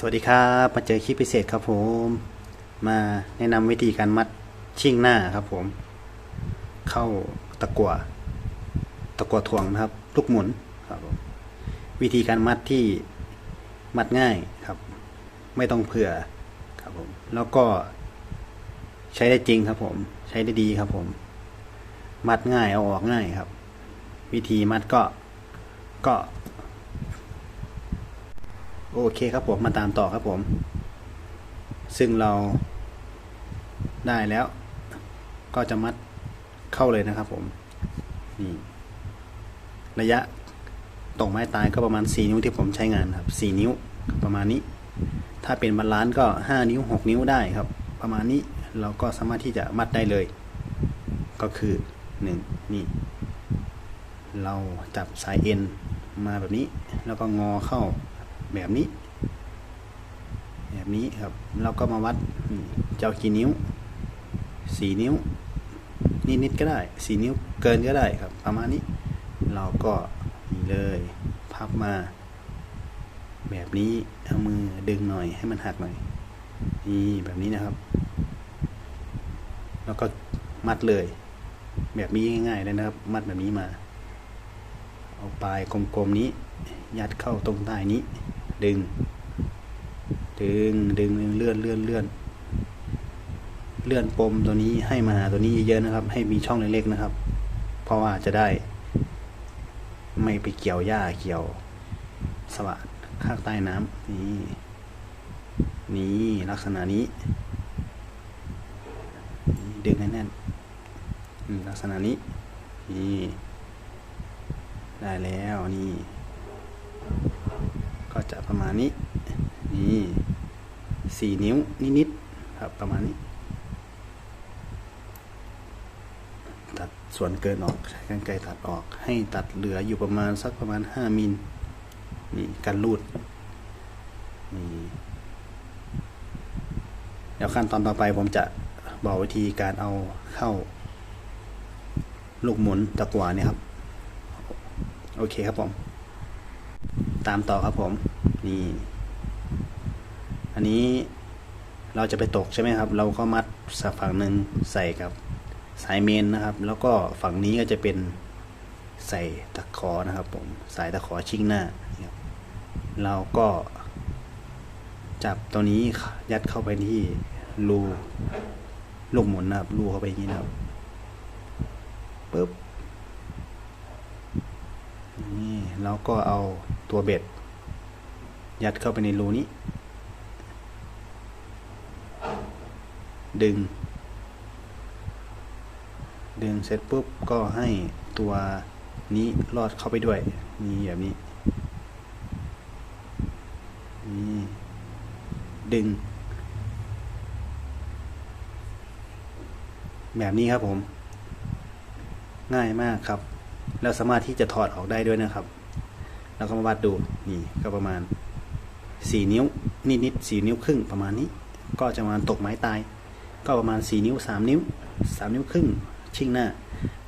สวัสดีครับมาเจอคลิปพิเศษครับผม มาแนะนำวิธีการมัดชิ่งหน้าครับผม เข้าตะกัวตะกัวถ่วงนะครับ ลูกหมุนครับผมวิธีการมัดที่มัดง่ายครับ ไม่ต้องเผื่อครับผม แล้วก็ใช้ได้จริงครับผม ใช้ได้ดีครับผม มัดง่ายเอาออกง่ายครับ วิธีมัดก็ก็ โอเคครับผมมาตามต่อครับผม ซึ่งเราได้แล้ว ก็จะมัดเข้าเลยนะครับผม นี่ ระยะตรงไม้ตายก็ประมาณ 4 นิ้วที่ผมใช้งานครับ 4 นิ้วประมาณนี้ ถ้าเป็นบาลานก็ 5 นิ้ว 6 นิ้วได้ครับ ประมาณนี้เราก็สามารถที่จะมัดได้เลย ก็คือ 1 นี่ เราจับสายเอ็นมาแบบนี้ แล้วก็งอเข้า แบบนี้ แบบนี้ครับเราก็มาวัดเจ้ากี่นิ้วสี่นิ้วนิดๆก็ได้สี่นิ้วเกินก็ได้ครับ ประมาณนี้ เราก็นี่เลยพับมา แบบนี้เอามือดึงหน่อยให้มันหักหน่อยนี่แบบนี้นะครับ แล้วก็มัดเลย แบบนี้ง่ายๆเลยนะครับ มัดแบบนี้มา เอาปลายกลมๆนี้ ยัดเข้าตรงใต้นี้ ดึง ดึงดึงเลื่อนเลื่อนเลื่อนเลื่อนปมตัวนี้ให้มาหาตัวนี้เยอะๆนะครับ ให้มีช่องเล็กๆนะครับ เพราะว่าจะได้ ไม่ไปเกี่ยวหญ้าเกี่ยวสวัสดข้างใต้น้ำนี่นี่ลักษณะนี้ดึงแน่นๆลักษณะนี้นี่ได้แล้วนี่ ก็จะประมาณนี้นี่สี่นิ้วนิดๆครับประมาณนี้ ตัดส่วนเกินออกใช้กรรไกรตัดออก ให้ตัดเหลืออยู่ประมาณสักประมาณห้ามิลนี่การรูดนี่เดี๋ยวขั้นตอนต่อไปผมจะบอกวิธีการเอาเข้า ลูกหมุนตะกวาเนี่ยครับ โอเคครับผม ตามต่อครับผม นี่ อันนี้เราจะไปตกใช่ไหมครับ เราก็มัดสักฝั่งหนึ่งใส่กับสายเมนนะครับ แล้วก็ฝั่งนี้ก็จะเป็นใส่ตะขอนะครับ ผม สายตะขอชิ่งหน้า เราก็ จับตัวนี้ยัดเข้าไปที่รูลูกหมุนนะครับรูเข้าไปอย่างนี้นะครับปึ๊บนี่แล้วก็เอา ตัวเบ็ด ยัดเข้าไปในรูนี้ ดึง ดึงเสร็จปุ๊บก็ให้ตัวนี้ลอดเข้าไปด้วย นี่แบบนี้ นี่ ดึง แบบนี้ครับผม ง่ายมากครับเราสามารถที่จะถอดออกได้ด้วยนะครับ แล้วก็มาวัดดูนี่ก็ประมาณสี่นิ้วนิดนิดสี่นิ้วครึ่งประมาณนี้ ก็จะมาตกไม้ตาย ก็ประมาณสี่นิ้วสามนิ้วสามนิ้วครึ่งชิ่งหน้า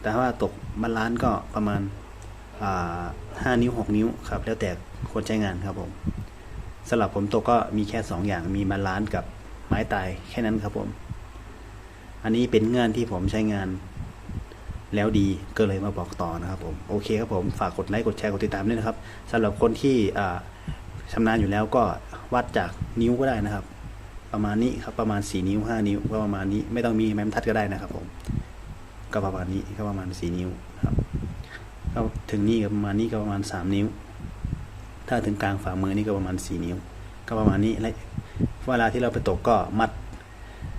แต่ว่าตกบาลานก็ประมาณห้านิ้วหกนิ้วครับแล้วแต่คนใช้งานครับผมสำหรับผมตกก็มีแค่สองอย่างมีบาลานกับไม้ตายแค่นั้นครับผม อันนี้เป็นงานที่ผมใช้งาน แล้วดีก็เลยมาบอกต่อนะครับผมโอเคครับผมฝากกดไลค์กดแชร์กดติดตามด้วยนะครับสำหรับคนที่ชำนาญอยู่แล้วก็วัดจากนิ้วก็ได้นะครับ ประมาณนี้ครับประมาณ 4 นิ้ว 5 นิ้วก็ประมาณนี้ไม่ต้องมีแม้มทัดก็ได้นะครับผมก็ประมาณนี้ก็ประมาณ 4 นิ้วครับก็ถึงนี่ก็ประมาณนี้ก็ประมาณ 3 นิ้ว ถ้าถึงกลางฝ่ามือนี่ก็ประมาณ 4 นิ้ว ก็ประมาณนี้และเวลาที่เราไปตกก็มัด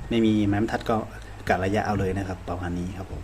ไม่มีแม้มทัดก็กะระยะเอาเลยนะครับ ประมาณนี้ครับผม